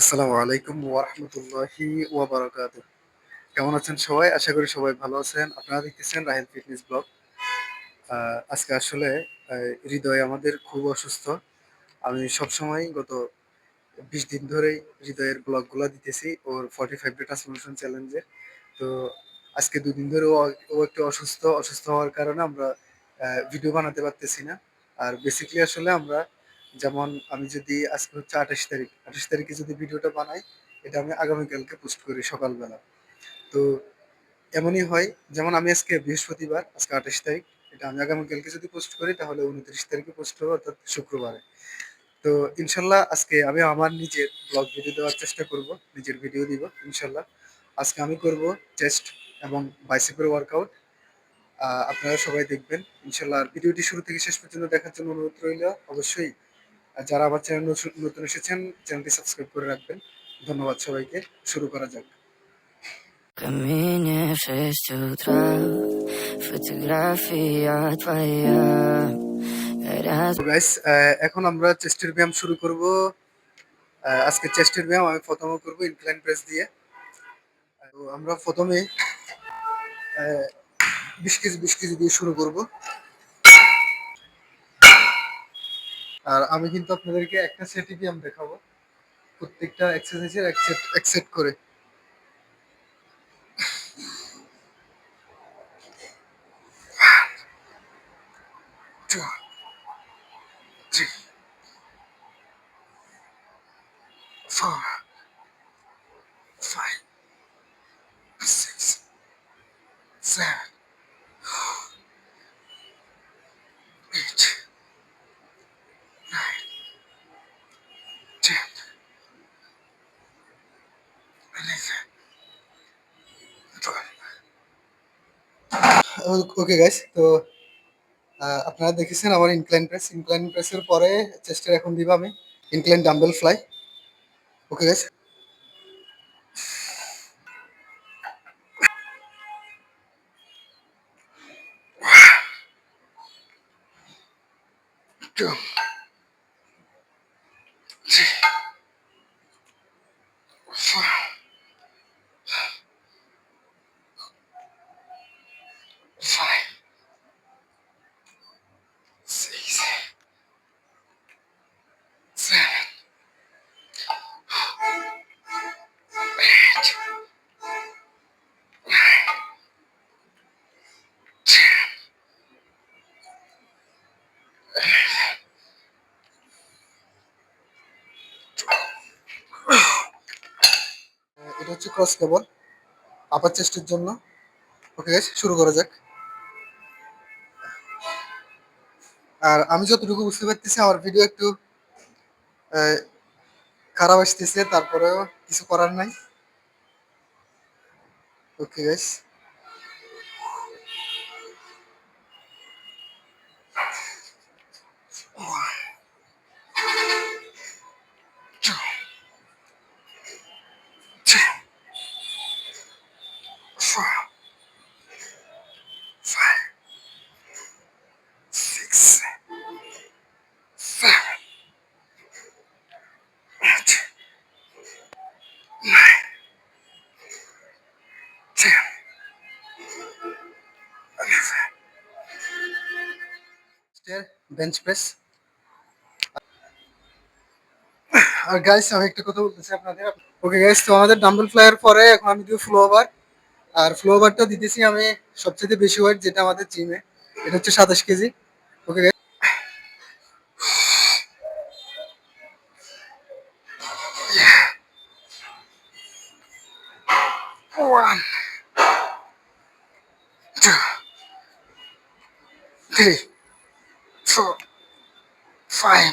আসসালামু আলাইকুম ওয়ারহমতুল্লাহি ওয়াবারাকাতুহ। কেমন আছেন সবাই? আশা করি সবাই ভালো আছেন। আপনারা দেখতেছেন রাহেল ফিটনেস ব্লগ। আজকে আসলে হৃদয় আমাদের খুব অসুস্থ। আমি সবসময় গত বিশ দিন ধরেই হৃদয়ের ব্লগগুলো দিতেছি, ওর ফর্টি ফাইভ ডে ট্রান্সফরমেশন চ্যালেঞ্জে তো আজকে দুদিন ধরে ও একটু অসুস্থ। অসুস্থ হওয়ার কারণে আমরা ভিডিও বানাতে পারতেছি না। আর বেসিক্যালি আসলে আমরা যেমন আমি যদি আজকে হচ্ছে আঠাশ তারিখ, আঠাশ তারিখে যদি ভিডিওটা বানাই, এটা আমি আগামীকালকে পোস্ট করি সকালবেলা। তো এমনই হয়, যেমন আমি আজকে বৃহস্পতিবার, আজকে আঠাশ তারিখ, এটা আমি আগামীকালকে যদি পোস্ট করি, তাহলে উনত্রিশ তারিখে পোস্ট হবে, অর্থাৎ শুক্রবারে। তো ইনশাল্লাহ আজকে আমি আমার নিজের ব্লগ ভিডিও দেওয়ার চেষ্টা করব, নিজের ভিডিও দিব, ইনশাল্লাহ। আজকে আমি করব চেস্ট এবং বাইসেপের ওয়ার্কআউট আপনারা সবাই দেখবেন, ইনশাল্লাহ। আর ভিডিওটি শুরু থেকে শেষ পর্যন্ত দেখার জন্য অনুরোধ রইল। অবশ্যই যারা আমার চ্যানেল নতুন এসেছেন চ্যানেলটি সাবস্ক্রাইব করে রাখবেন ধন্যবাদ সবাইকে শুরু করা যাক Камине в шесть утра Фотография твоя Горят গাইস এখন আমরা চেস্টের ব্যায়াম শুরু করব আহ, আজকে চেস্টের ব্যায়াম আমি প্রথমে করব ইনক্লাইন প্রেস দিয়ে তো আমরা প্রথমে আহ, বিশ কেজি বিশ কেজি দিয়ে শুরু করব আর আমি কিন্তু আপনাদেরকে একটা সেটই ব্যায়াম দেখাবো। প্রত্যেকটা এক্সারসাইজের এক সেট সেট করে। Four, five, six, seven, eight, nine, ten, eleven, twelve. Okay guys তো আহ, আপনারা দেখেছেন আমার ইনক্লাইন প্রেস ইনক্লাইন প্রেসের পরে চেস্টের এখন দিব আমি incline dumbbell fly okay guys two, হচ্ছে ক্রস কেবল আপার চেস্টের জন্য। ওকে শুরু করা যাক। আর আমি যতটুকু বুঝতে পারতেছি, আমার ভিডিও একটু খারাপ আসতেছে, তারপরেও কিছু করার নাই। Okay guys eleven. Bench press আর গাইস আমি একটা কথা বলতেছি আপনাদের। ওকে গাইস তো আমাদের ডাম্বল ফ্লাইয়ের পরে এখন আমি দিব ফ্লো ওভার আর ফ্লো ওভারটা দিতেছি আমি সবচেয়ে বেশি ওয়েট যেটা আমাদের জিমে এটা হচ্ছে সাতাশ KG. Okay guys three four five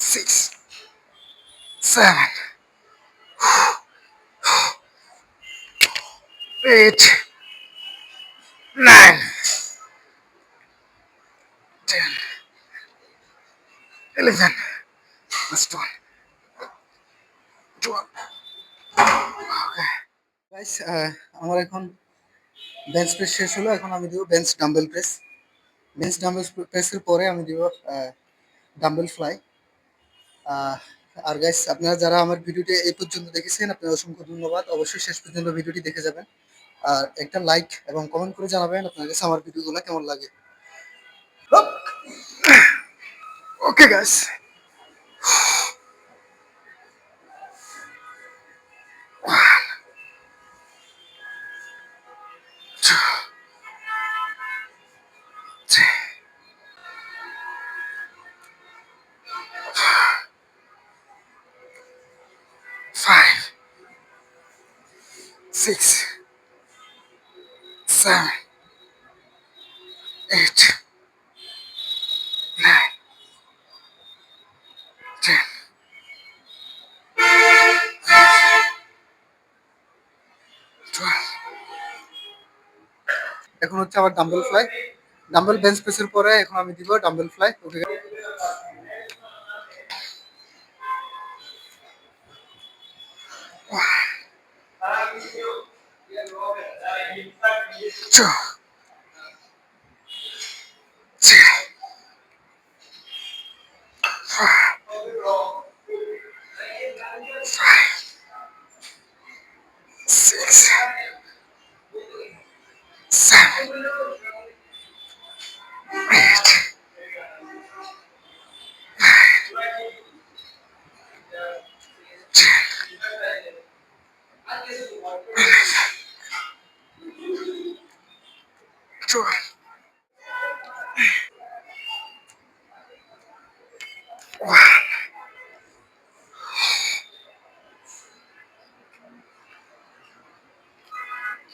six seven eight, nine, ten, eleven, last one, uh, আমার এখন বেঞ্চ প্রেস শেষ হলো এখন আমি দিব bench dumbbell press bench dumbbell প্রেসের পরে আমি দিব ডাম্বেল ফ্লাই আর গাইস আপনারা যারা আমার ভিডিওটি এই পর্যন্ত দেখেছেন, আপনাদের অসংখ্য ধন্যবাদ। অবশ্যই শেষ পর্যন্ত ভিডিওটি দেখে যাবেন। আর একটা লাইক এবং কমেন্ট করে জানাবেন আপনার কাছে আমার ভিডিওগুলো কেমন লাগে। Okay guys six, seven, eight, nine, ten. এখন হচ্ছে আবার ডাম্বেল ফ্লাই ডাম্বেল বেঞ্চ প্রেসের পরে এখন আমি দিব dumbbell fly okay six, seven,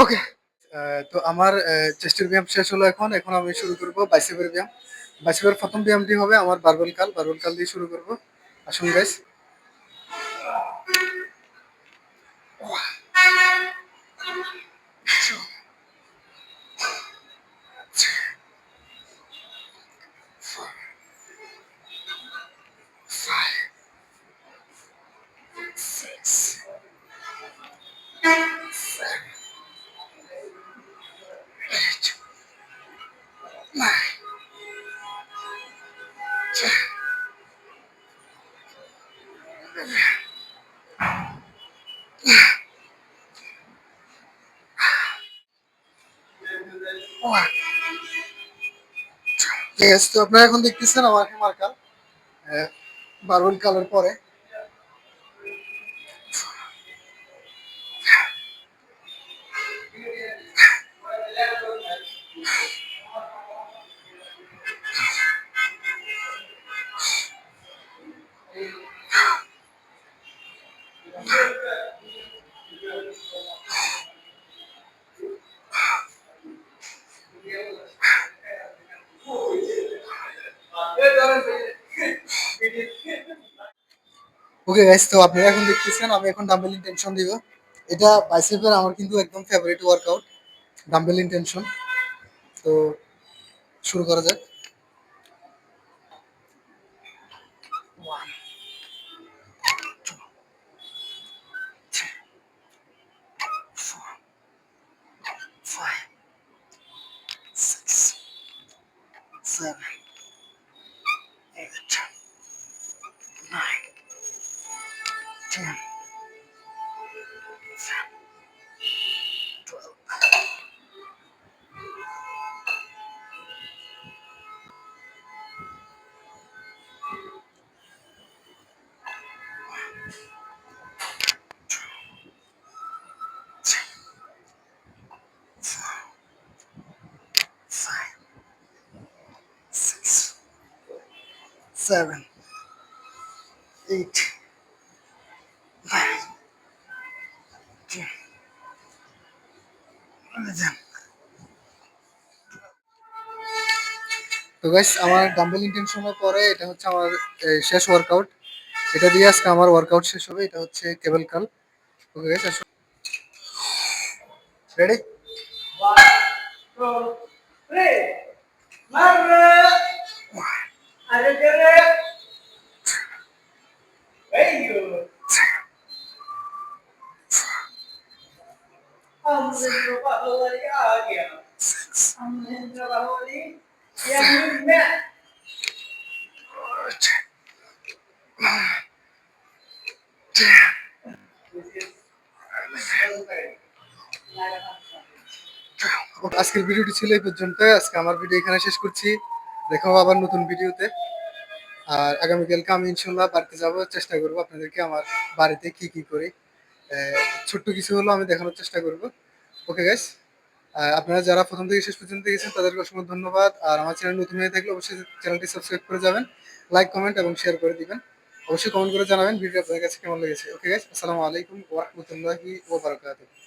Okay তো আমার চেস্টের ব্যায়াম শেষ হলো এখন। এখন আমি শুরু করব বাইসেপের ব্যায়াম। বাইসেপের প্রথম ব্যায়ামটি হবে আমার বারবেল কাল বারবেল কাল দিয়ে শুরু করব। আসুন গাইস ঠিক আছে তো আপনারা এখন দেখতেছেন আমার মার্কার বারবেল কালের পরে। ওকে গাইস তো আপনারা এখন দেখতেছেন আমি এখন ডাম্বেল ইনটেনশন দিব। এটা বাইসেপের আমার কিন্তু একদম ফেভারিট ওয়ার্কআউট ডাম্বেল ইনটেনশন তো শুরু করা যাক। Seven, 10, 12. Seven, eight, আচ্ছা। মানে দেখছি তো গাইস আমার ডাম্বেল ইন্টেনশনের পরে এটা হচ্ছে আমার শেষ ওয়ার্কআউট এটা দিয়ে আজকে আমার ওয়ার্কআউট শেষ হবে, এটা হচ্ছে কেবল কাল। ওকে গাইস আসো। রেডি 1 2 3 আজকের ভিডিওটি ছিল এই পর্যন্ত। আজকে আমার ভিডিও এখানে শেষ করছি। দেখা আবার নতুন ভিডিওতে। আর আগামীকালকে আমি ইনশাল্লাহ বাড়িতে যাব। চেষ্টা করব আপনাদেরকে আমার বাড়িতে কি কি করি। ছোট্ট কিছু হলো আমি দেখানোর চেষ্টা করব। ওকে গাইস আপনারা যারা প্রথম থেকে শেষ পর্যন্ত গেছেন তাদেরকে অসংখ্য ধন্যবাদ। আর আমার চ্যানেল নতুন হয়ে থাকলে অবশ্যই চ্যানেলটি সাবস্ক্রাইব করে যাবেন। লাইক কমেন্ট এবং শেয়ার করে দিবেন। অবশ্যই কমেন্ট করে জানাবেন ভিডিও আপনাদের কাছে কেমন লেগেছে? ওকে গাইস আসসালামু আলাইকুম ওয়া রাহমাতুল্লাহি ওয়া বারাকাতুহু।